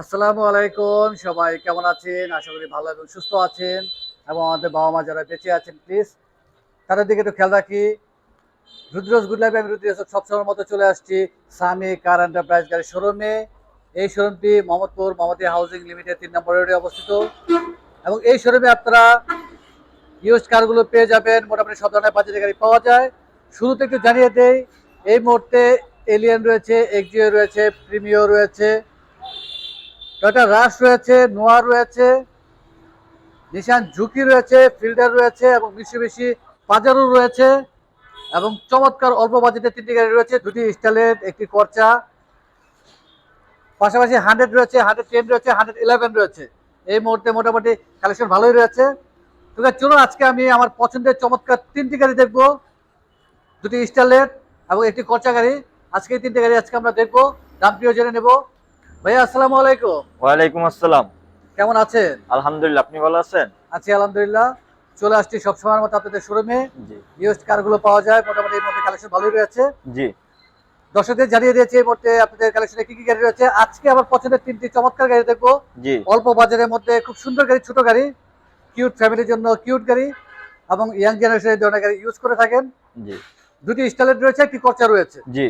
আসসালামু আলাইকুম, সবাই কেমন আছেন? আশা করি ভালো এবং সুস্থ আছেন এবং আমাদের বাবা মা যারা বেঁচে আছেন প্লিজ তাদের দিকে একটু খেয়াল রাখি। রুদ্রজ গুড লাইফ আমি রুদ্রজ সবসময়ের মতো চলে আসছি সামি কার এন্টারপ্রাইজ গাড়ির শোরুমে এই শোরুমটি মোহাম্মদপুর মোহাম্মদী হাউজিং লিমিটেড তিন নম্বর রোডে অবস্থিত। এবং এই শোরুমে আপনারা ইউজ কারগুলো পেয়ে যাবেন, মোটামুটি সব ধরনের বাজেটের গাড়ি পাওয়া যায়। শুরুতে একটু জানিয়ে দেই, এই মুহূর্তে এলিয়ান রয়েছে এক্সিও রয়েছে প্রিমিও রয়েছে। টয়টা রাশ রয়েছে নোয়া রয়েছে নিশান ঝুঁকি রয়েছে ফিল্ডার রয়েছে এবং বেশি বেশি পাজারও রয়েছে এবং চমৎকার অল্প বাজেটের তিনটি গাড়ি রয়েছে, দুটি স্টাইলের একটি করচা পাশাপাশি হান্ড্রেড রয়েছে, হান্ড্রেড টেন রয়েছে, হান্ড্রেড ইলেভেন রয়েছে। এই মুহূর্তে মোটামুটি কালেকশন ভালোই রয়েছে। তো চলুন আজকে আমি আমার পছন্দের চমৎকার তিনটি গাড়ি দেখব। দুটি স্টাইলের এবং একটি করচা গাড়ি। আজকে এই তিনটে গাড়ি আজকে আমরা দেখব, দাম প্রিয় জেনে নেব। ভাইয়া আসসালামু আলাইকুম। ওয়ালাইকুম আসসালাম। কেমন আছেন? আলহামদুলিল্লাহ আপনি ভালো আছেন? আছি আলহামদুলিল্লাহ। চলে আসছি সবসময়ের মতো আপনাদের শোরুমে। ইউজড কারগুলো পাওয়া যায় মোটামুটি এই মধ্যে কালেকশন ভালোই রয়েছে। জি। দর্শকদের জানিয়ে দিয়েছি এই মুহূর্তে আপনাদের কালেকশনে কি কি গাড়ি রয়েছে। আজকে আমার পছন্দের তিনটি চমৎকার গাড়ি দেখব। জি। অল্প বাজারের মধ্যে খুব সুন্দর গাড়ি ছোট গাড়ি। কিউট ফ্যামিলির জন্য কিউট গাড়ি এবং ইয়াং জেনারেশনের ধরনের গাড়ি ইউজ করে থাকেন। জি। দুটি স্টাইলের রয়েছে একটি কর্চা রয়েছে। জি।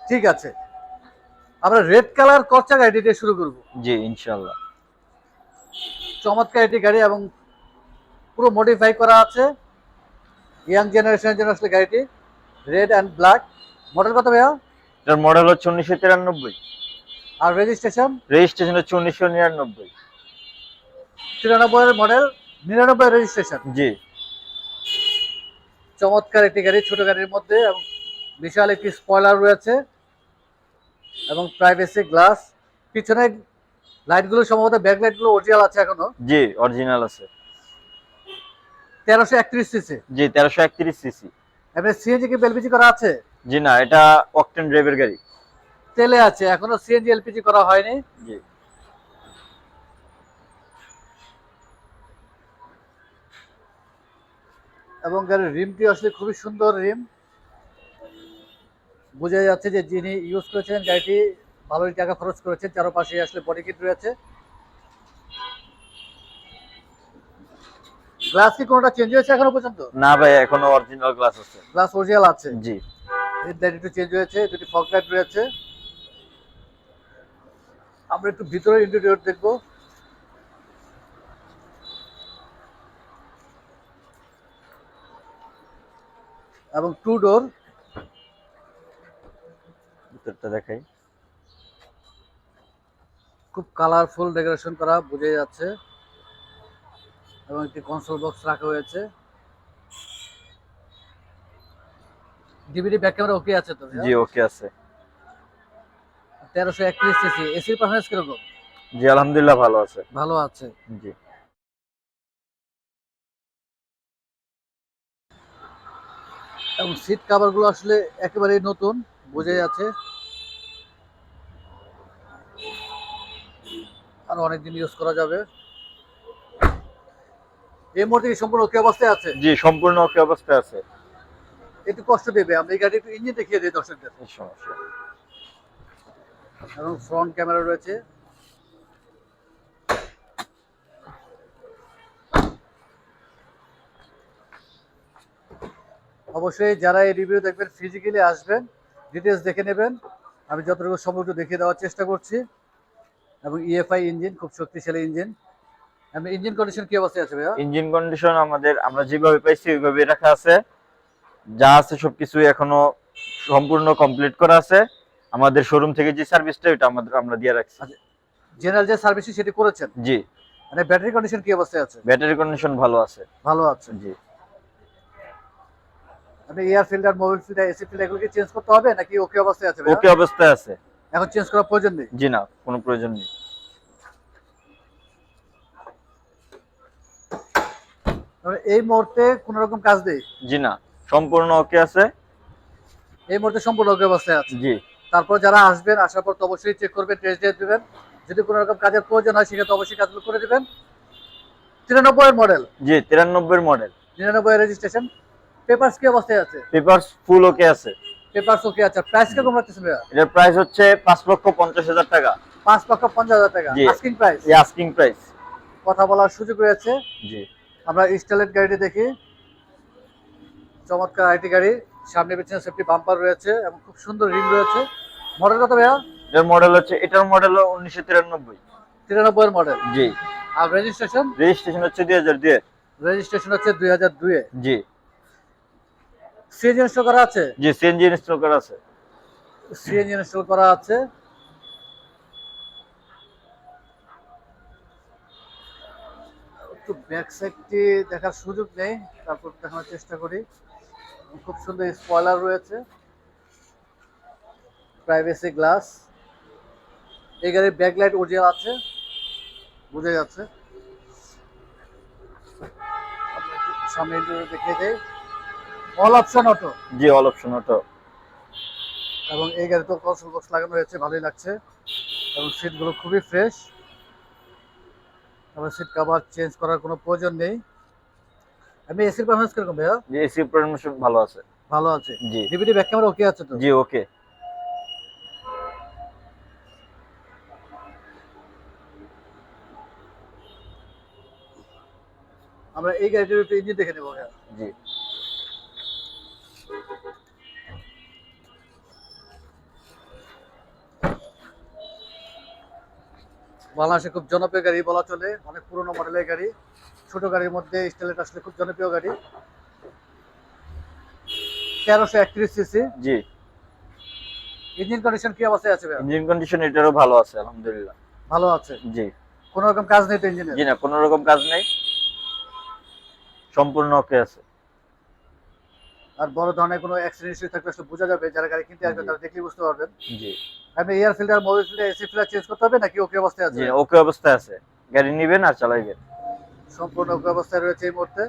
ঠিক আছে। আমরা রেড কালার কর্চা গাড়ি দিয়ে শুরু করব। জি ইনশাল্লাহ চমৎকার একটি গাড়ি এবং পুরো মডিফাই করা আছে। ইয়াং জেনারেশনের জন্য আসলে গাড়িটি। রেড অ্যান্ড ব্ল্যাক মডেল কত ভাইয়া? এটার মডেল হচ্ছে উনিশশো তিরানব্বই। আর রেজিস্ট্রেশন রেজিস্ট্রেশন হচ্ছে উনিশশো নিরানব্বই। তিরানব্বই মডেল নিরানব্বই রেজিস্ট্রেশন জি। চমৎকার একটি গাড়ি ছোট গাড়ির মধ্যে এবং বিশাল একটি স্পয়লার রয়েছে। এবং প্রাইভেসি গ্লাস পিছনে লাইটগুলো সম্ভবত ব্যাক লাইটগুলো অরিজিনাল আছে এখনও। জি অরিজিনাল আছে। তেরোশো একত্রিশ সিসি জি তেরোশো একত্রিশ সিসি এমনি সিএনজি কি এলপিজি করা আছে? জি না এটা অকটেন ড্রাইভের গাড়ি। তেলে আছে এখনও সিএনজি এলপিজি করা হয়নি। জি। এবং গাড়ির রিমটি আসলে খুবই সুন্দর রিম। বোঝা যাচ্ছে যে যিনি ইউজ করেছেন গাড়িটি ভালোই টাকা খরচ করেছেন চারপাশে আসলে বডি কিট রয়েছে। গ্লাস কি কোনোটা চেঞ্জ হয়েছে এখনও পর্যন্ত? না ভাই এখনও অরিজিনাল গ্লাস আছে। গ্লাস অরিজিনাল আছে? জি। হেডলাইট একটু চেঞ্জ হয়েছে দুটি ফগ লাইট রয়েছে। আমরা একটু ভিতরে ইন্টেরিয়র দেখব। এবং টু ডোর ভিতরটা দেখাই। খুব কালারফুল ডেকোরেশন করা বোঝা যাচ্ছে। এবং একটি কনসোল বক্স রাখা হয়েছে। ডিভিডি ব্যাক ক্যামেরা ওকে আছে তো জি ওকে আছে। তেরোশো একত্রিশ সিসি এসির কীরকম? জি আলহামদুলিল্লাহ ভালো আছে। ভালো আছে। জি। এবং সিট কাভারগুলো আসলে একেবারেই নতুন বোঝা যাচ্ছে। আর অনেকদিন ইউজ করা যাবে। এই মুহূর্তে সম্পূর্ণ ওকে অবস্থায় আছে? জি সম্পূর্ণ ওকে অবস্থায় আছে। একটু কষ্ট দেবে আমরা এই গাড়ি একটু ইঞ্জিন দেখিয়ে দিই দর্শকদের। সমস্যা। এবং ফ্রন্ট ক্যামেরা রয়েছে। অবশ্যই যারা এই রিভিউ দেখবেন ফিজিক্যালি আসবেন ডিটেলস দেখে নেবেন। আমি যতটুকু সম্ভব দেখিয়ে দেওয়ার চেষ্টা করছি। এবং ইএফআই ইঞ্জিন খুব শক্তিশালী ইঞ্জিন ইঞ্জিন কন্ডিশন কি অবস্থায় আছে ভাইয়া? ইঞ্জিন কন্ডিশন আমাদের আমরা যেভাবে পাইছি ওইভাবে রাখা আছে। যা আছে সবকিছু এখনও সম্পূর্ণ কমপ্লিট করা আছে। আমাদের শোরুম থেকে যে সার্ভিসটা ওটা আমাদের আমরা দিয়ে রাখছি। জেনারেল যে সার্ভিসিং সেটি করেছেন? জি। মানে ব্যাটারি কন্ডিশন কি অবস্থায় আছে? ব্যাটারি কন্ডিশন ভালো আছে। ভালো আছে। জি। আপনি air filter mobile filter AC filter এগুলোকে চেঞ্জ করতে হবে? নাকি ওকে অবস্থায় আছে ওকে অবস্থায় আছে। এখন চেঞ্জ করার প্রয়োজন নেই? জি না কোনো প্রয়োজন নেই। এই মুহূর্তে কোন রকম কাজ নেই? জি না সম্পূর্ণ ওকে আছে। এই মুহূর্তে সম্পূর্ণ ওকে অবস্থায় আছে? জি। তারপর যারা আসবেন আসার পর তো অবশ্যই চেক করবেন টেস্ট ড্রাইভ দেবেন। যদি কোনো রকম কাজের প্রয়োজন হয় সেক্ষেত্রে অবশ্যই কাজগুলো করে দেবেন। তিরানব্বই মডেল জি তিরানব্বই মডেল নিরানব্বই রেজিস্ট্রেশন পেপারস কি অবস্থায় আছে? পেপার ফুল ওকে আছে। পেপারস ওকে আছে প্রাইস কীরকম রাখতেছেন ভাইয়া? এটার প্রাইস হচ্ছে পাঁচ লক্ষ পঞ্চাশ হাজার টাকা। পাঁচ লক্ষ পঞ্চাশ হাজার টাকা। আস্কিং প্রাইস এই আস্কিং প্রাইস কথা বলার সুযোগ রয়েছে। জি। আমরা স্টাইলেট গাড়িটি দেখি। চমৎকার আইটি গাড়ি। সামনে পেছনে সেফটি বাম্পার রয়েছে এবং খুব সুন্দর রিম রয়েছে। মডেল কত ভাইয়া? এটার মডেল হচ্ছে এটার মডেল উনিশশো তিরানব্বই। তিরানব্বই এর মডেল জি। আর রেজিস্ট্রেশন রেজিস্ট্রেশন হচ্ছে দুই হাজার দুই রেজিস্ট্রেশন হচ্ছে দুই হাজার দুয়ে জি। সিএনজি ইনস্টল করা আছে? জি সিএনজি ইনস্টল করা আছে। সিএনজি ইনস্টল করা আছে। একটু ব্যাক সাইডটি দেখার সুযোগ নেই তারপর দেখানোর চেষ্টা করি। খুব সুন্দর স্পয়লার রয়েছে। প্রাইভেসি গ্লাস এই গাড়ির ব্যাকলাইট অরিজিনাল আছে। বোঝা যাচ্ছে। সামনে দেখিয়ে দেই। অল অপশন অটো জি অল অপশন অটো এবং এই গাড়িতে বক্স লাগানো হয়েছে ভালোই লাগছে। এবং সিটগুলো খুবই ফ্রেশ তারপরে সিট কভার চেঞ্জ করার কোনো প্রয়োজন নেই। আমি এসির পারফরমেন্স কীরকম ভাইয়া? জি এসি পারমিশন ভালো আছে। ভালো আছে? জি। ডিভিডি ব্যাক ক্যামেরা ওকে আছে তো? জি ওকে আমরা এই গাড়িটির একটু ইঞ্জিন দেখে নেব ভাইয়া। জি। বাংলাদেশে খুব জনপ্রিয় গাড়ি বলা চলে অনেক পুরনো মডেলের গাড়ি। ছোট গাড়ির মধ্যে স্টাইলেট আসলে খুব জনপ্রিয় গাড়ি। তেরোশো একত্রিশ সিসি জি। ইঞ্জিন কন্ডিশন কি অবস্থায় আছে ইঞ্জিন কন্ডিশন এটারও ভালো আছে আলহামদুলিল্লাহ। ভালো আছে? জি। কোনো রকম কাজ নেই তো ইঞ্জিনের জি না কোনো রকম কাজ নেই। সম্পূর্ণ ওকে আছে। আর বড় ধরনের কোনো অ্যাক্সিডেন্ট হিস্ট্রি থাকলে আসলে বোঝা যাবে যারা গাড়ি কিনতে আসবে তারা দেখলেই বুঝতে পারবেন। জি। আপনি air filter Mobil filter AC filter change করতে হবে নাকি ওকে অবস্থায় আছে? জি ওকে অবস্থায় আছে। গাড়ি নিবেন আর চালাইবেন। সম্পূর্ণ ওকে অবস্থায় রয়েছে এই মুহূর্তে।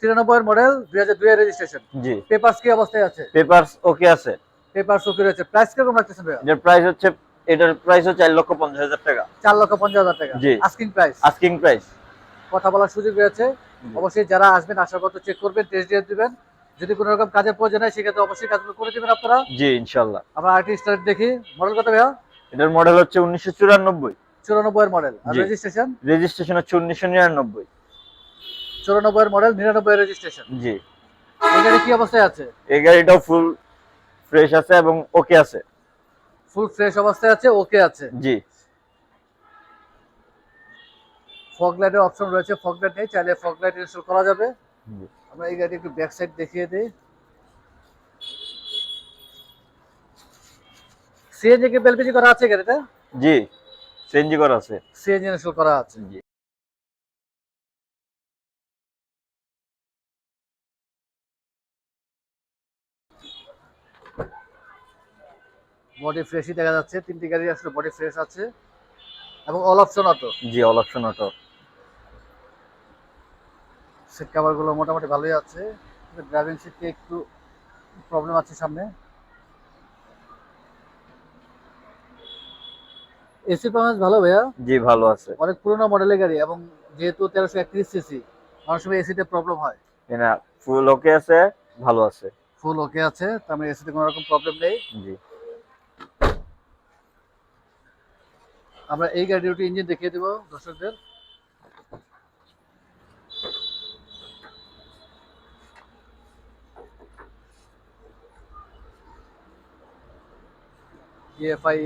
তিরানব্বই মডেল দুই হাজার দুই রেজিস্ট্রেশন জি। পেপারস কি অবস্থায় আছে? পেপারস ওকে আছে। পেপারস ওকে রয়েছে। প্রাইস কীরকম রাখতেছেন ভাইয়া? এটার প্রাইস হচ্ছে এটার প্রাইস হচ্ছে চার লক্ষ পঞ্চাশ হাজার টাকা। চার লক্ষ পঞ্চাশ হাজার টাকা। জি। আস্কিং প্রাইস আস্কিং প্রাইস কথা বলার সুযোগ রয়েছে। অবশ্যই যারা আসবেন আসার পর চেক করবেন টেস্ট দিয়ে দিবেন। যদি কোনো রকম কাজের প্রয়োজন হয় সেক্ষেত্রে অবশ্যই কাজগুলো করে দিবেন আপনারা। জি ইনশাল্লাহ আমরা আরটি স্টার্ট দেখি। মডেল কত ভাইয়া? এটার মডেল হচ্ছে উনিশশো চুরানব্বই। চুরানব্বই এর মডেল আর রেজিস্ট্রেশন রেজিস্ট্রেশন হচ্ছে উনিশশো নিরানব্বই। চুরানব্বই এর মডেল নিরানব্বই রেজিস্ট্রেশন জি। এই গাড়ি কি অবস্থায় আছে? এই গাড়িটাও ফুল ফ্রেশ আছে এবং ওকে আছে। ফুল ফ্রেশ অবস্থায় আছে ওকে আছে। জি। ফগ লাইটের অপশন রয়েছে ফগ লাইট নেই চাইলে ফগ লাইট ইনস্টল করা যাবে। আমরা এই গাড়ি একটু ব্যাক সাইড দেখিয়ে দিই। সিএনজি কি এলপিজি করা আছে গাড়িটা? জি সিএনজি করা আছে। সিএনজি ইনস্টল করা আছে। জি। বডি ফ্রেশই দেখা যাচ্ছে। তিনটি গাড়ি আসলে বডি ফ্রেশ আছে। এবং অল অপশন অটো জি অল অপশন অটো সিট কভারগুলো মোটামুটি ভালোই আছে। ড্রাইভিং সিটে একটু প্রবলেম আছে সামনে। এসি পারফরমেন্স ভালো ভাইয়া? জি ভালো আছে। অনেক পুরোনো মডেলের গাড়ি এবং যেহেতু তেরোশো একত্রিশ সিসি অনেক সময় এসিতে প্রবলেম হয়। না ফুল ওকে আছে ভালো আছে। ফুল ওকে আছে তার মানে এসিতে কোনো রকম প্রবলেম নেই। জি। আমরা এই গাড়ির একটু ইঞ্জিন দেখিয়ে দেব দর্শকদের।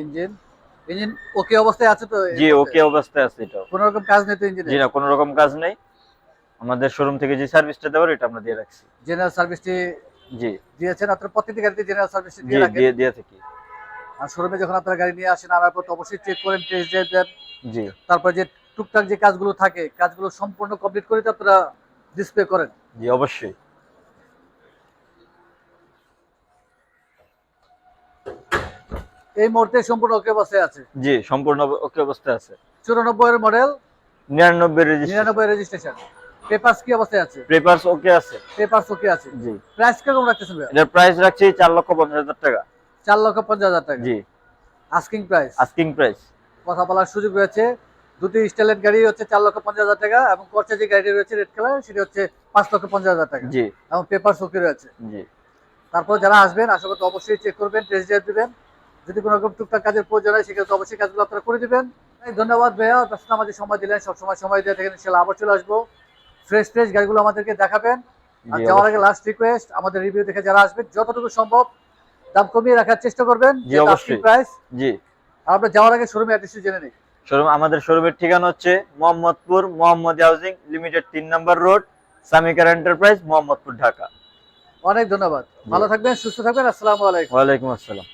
ইঞ্জিন। ইঞ্জিন ওকে অবস্থায় আছে তো? জি ওকে অবস্থায় আছে কোনো রকম কাজ নেই তো ইঞ্জিনে জি না কোনো রকম কাজ নেই। আমাদের শোরুম থেকে যে সার্ভিসটা দেওয়ার এটা আমরা দিয়ে রাখছি। জেনারেল সার্ভিসটি জি। দিয়েছেন আপনার প্রত্যেকটি গাড়িতে জেনারেল সার্ভিসটি জি দিয়ে রাখেন? দিয়ে দিয়ে থাকি। আর শোরুমে যখন আপনারা গাড়ি নিয়ে আসেন আমার পর তো অবশ্যই চেক করেন টেস্ট ড্রাইভ দেন। জি। তারপর যে টুকটাক যে কাজগুলো থাকে কাজগুলো সম্পূর্ণ কমপ্লিট করে তো আপনারা ডিসপ্লে করেন। জি অবশ্যই। এই মুহূর্তে সম্পূর্ণ ওকে অবস্থায় আছে? জি সম্পূর্ণ ওকে অবস্থায় আছে। চুরানব্বই এর মডেল নিরানব্বই রেজিস্ট্রেশন নিরানব্বই রেজিস্ট্রেশন পেপারস কি অবস্থায় আছে? পেপারস ওকে আছে। পেপারস ওকে আছে। জি। প্রাইস কীরকম রাখতেছেন এটার প্রাইস রাখছি চার লক্ষ পঞ্চাশ হাজার টাকা। চার লক্ষ পঞ্চাশ হাজার টাকা। জি। আস্কিং প্রাইস আস্কিং প্রাইস কথা বলার সুযোগ রয়েছে। দুটি স্টাইলেট গাড়ি হচ্ছে চার লক্ষ পঞ্চাশ হাজার টাকা এবং করছে যে গাড়িটি রয়েছে রেড কালার সেটি হচ্ছে পাঁচ লক্ষ পঞ্চাশ হাজার টাকা। জি। এবং পেপার চুক্তি রয়েছে। জি। তারপর যারা আসবেন আশা করি অবশ্যই চেক করবেন টেস্ট ড্রাইভ দিবেন। যদি কোনো রকম টুকটাক কাজের প্রয়োজন হয় সেক্ষেত্রে অবশ্যই কাজগুলো আপনারা করে দিবেন। ধন্যবাদ ভাইয়া ব্যস্ত আমাদের সময় দিলেন। সবসময় সময় দিয়ে থাকেন সেটা আবার চলে আসব। ফ্রেশ ফ্রেশ গাড়িগুলো আমাদেরকে দেখাবেন। আর যাওয়ার আগে লাস্ট রিকোয়েস্ট আমাদের রিভিউ দেখে যারা আসবেন যতটুকু সম্ভব দাম কমিয়ে রাখার চেষ্টা করবেন জি, অবশ্যই। প্রাইস জি। আমরা যাওয়ার আগে শোরুমে অ্যাড্রেসটি জেনে নিই। শোরুম আমাদের শোরুমের ঠিকানা হচ্ছে মোহাম্মদপুর মোহাম্মদ হাউজিং লিমিটেড তিন নম্বর রোড সামিকার এন্টারপ্রাইজ মোহাম্মদপুর ঢাকা। অনেক ধন্যবাদ। ভালো থাকবেন সুস্থ থাকবেন আসসালামু আলাইকুম। ওয়ালাইকুম আসসালাম।